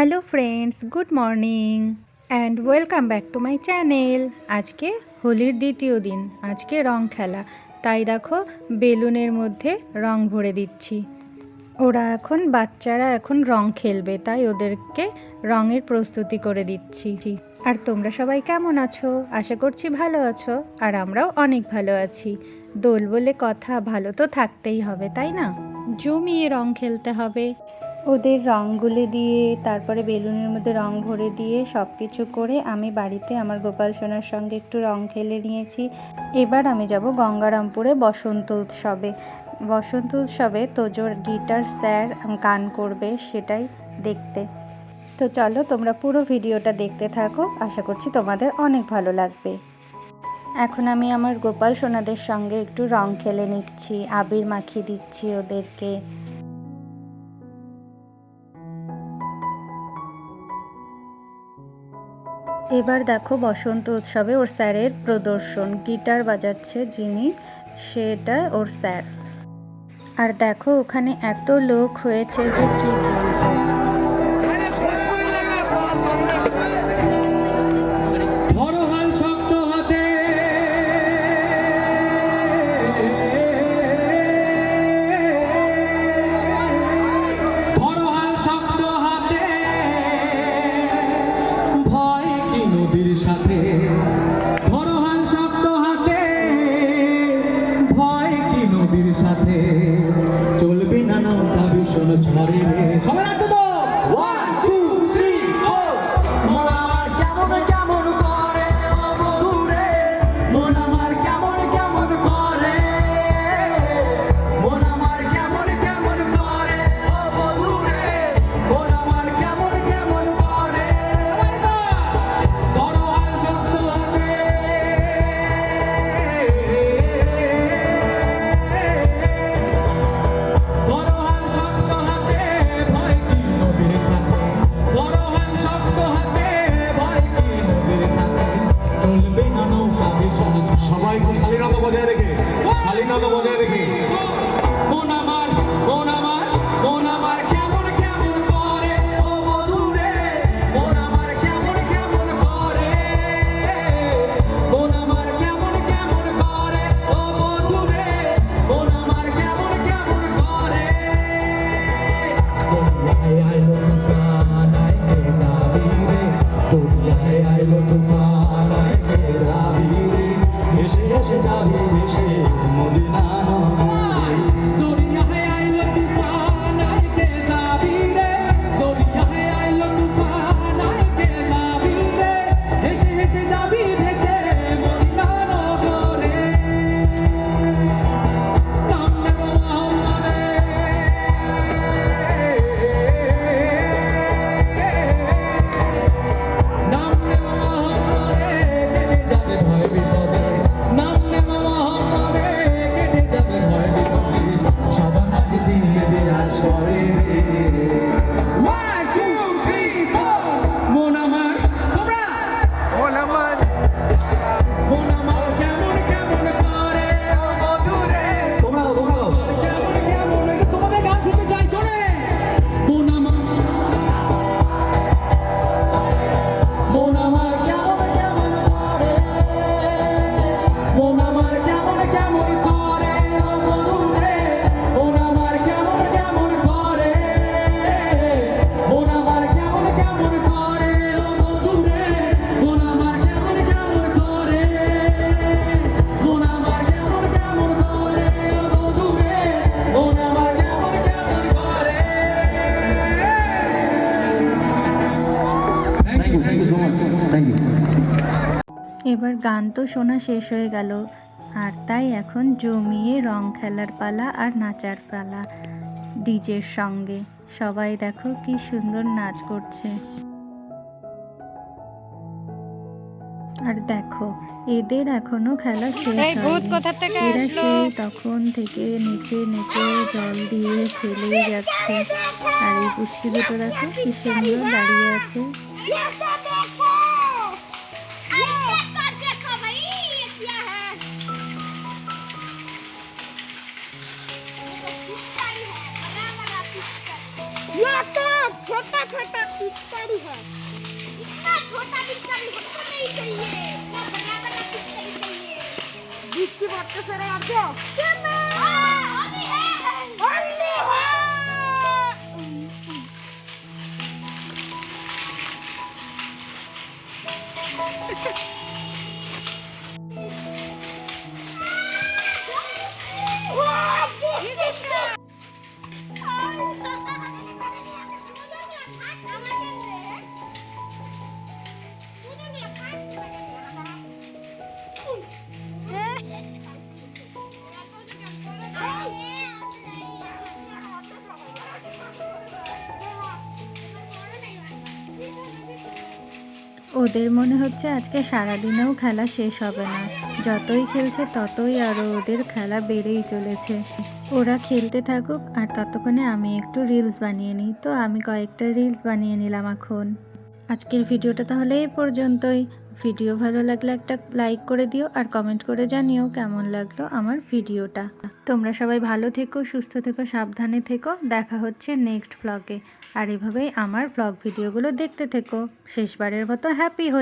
Hello friends, good morning and welcome back to my channel. আজকে হোলির দ্বিতীয় দিন, আজকে রং খেলা। তাই দেখো, বেলুনের মধ্যে রং ভরে দিচ্ছি। ওরা এখন, বাচ্চারা এখন রং খেলবে, তাই ওদেরকে রঙের প্রস্তুতি করে দিচ্ছি। আর তোমরা সবাই কেমন আছো? আশা করছি ভালো আছো, আর আমরাও অনেক ভালো আছি। দোল বলে কথা, ভালো তো থাকতেই হবে, তাই না? জমিয়ে রং খেলতে হবে। ওদের রঙগুলি দিয়ে, তারপরে বেলুনের মধ্যে রং ভরে দিয়ে সব কিছু করে আমি বাড়িতে আমার গোপাল সোনার সঙ্গে একটু রং খেলে নিয়েছি। এবার আমি যাব গঙ্গারামপুরে বসন্ত উৎসবে। বসন্ত উৎসবে তোজোর গিটার স্যার গান করবে সেটাই দেখতে। তো চলো তোমরা পুরো ভিডিওটা দেখতে থাকো, আশা করছি তোমাদের অনেক ভালো লাগবে। এখন আমি আমার গোপাল সোনাদের সঙ্গে একটু রং খেলে নিচ্ছি, আবির মাখিয়ে দিচ্ছি ওদেরকে। এবার দেখো বসন্ত উৎসবে ওর স্যারের প্রদর্শন। গিটার বাজাচ্ছে যিনি, সেটা ওর স্যার। আর দেখো ওখানে এত লোক হয়েছে যে কী শালীনতা বজায় রেখে স্বাধীনতা বজায় রেখে। এবার গান তো শোনা শেষ হয়ে গেল। আর তাই এখন জমিয়ে রং খেলার পালা আর নাচার পালা ডিজের সঙ্গে। সবাই দেখো কি সুন্দর নাচ করছে। আর দেখো এদের এখনও খেলা শেষ হয়নি। এরা সেই তখন থেকে নিচে নিচে জল দিয়ে খেলেই যাচ্ছে। আর এই পুচকি দুটো দেখো কি সুন্দর দাঁড়িয়ে আছে। ये तो पिचकारी है बड़ा बड़ा पिचकारी ये तो छोटा छोटा पिचकारी है इतना छोटा पिचकारी हमको नहीं चाहिए इतना बड़ा बड़ा पिचकारी चाहिए जिसकी बात से रे आप जो होली है होली ওদের মনে হচ্ছে আজকে সারাদিনেও খেলা শেষ হবে না। যতই খেলছে ততই আরও ওদের খেলা বেড়েই চলেছে। ওরা খেলতে থাকুক, আর ততক্ষণে আমি একটু রিলস বানিয়ে নিই। তো আমি কয়েকটা রিলস বানিয়ে নিলাম এখন। আজকের ভিডিওটা তাহলে এই পর্যন্তই। ভিডিও ভালো লাগলে একটা লাইক করে দিও আর কমেন্ট করে জানিও কেমন লাগল আমার ভিডিওটা। তোমরা সবাই ভালো থেকো, সুস্থ থেকো, সাবধানে থেকো। দেখা হচ্ছে নেক্সট ব্লগে আর এভাবেই আমার ব্লগ ভিডিওগুলো দেখতে থেকো। শেষবারের মতো হ্যাপি হই